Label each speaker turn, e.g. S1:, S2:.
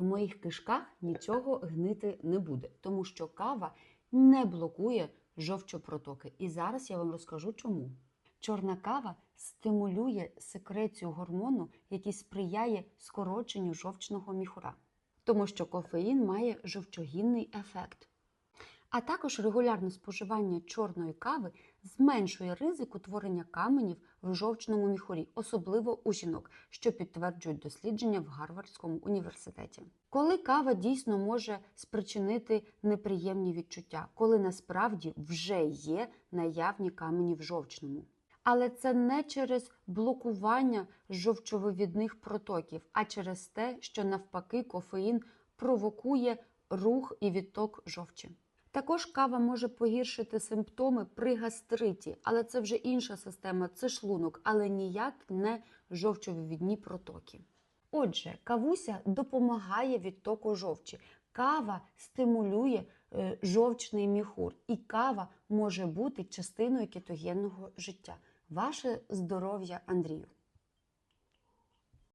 S1: в моїх кишках нічого гнити не буде, тому що кава не блокує жовчопротоки. І зараз я вам розкажу чому. Чорна кава стимулює секрецію гормону, який сприяє скороченню жовчного міхура, тому що кофеїн має жовчогінний ефект. А також регулярне споживання чорної кави зменшує ризик утворення каменів в жовчному міхурі, особливо у жінок, що підтверджують дослідження в Гарвардському університеті. Коли кава дійсно може спричинити неприємні відчуття, коли насправді вже є наявні камені в жовчному. Але це не через блокування жовчовивідних протоків, а через те, що навпаки кофеїн провокує рух і відток жовчі. Також кава може погіршити симптоми при гастриті, але це вже інша система, це шлунок, але ніяк не жовчовивідні протоки. Отже, кавуся допомагає відтоку жовчі. Кава стимулює е, жовчний міхур, і кава може бути частиною кетогенного життя. Ваше здоров'я, Андрію!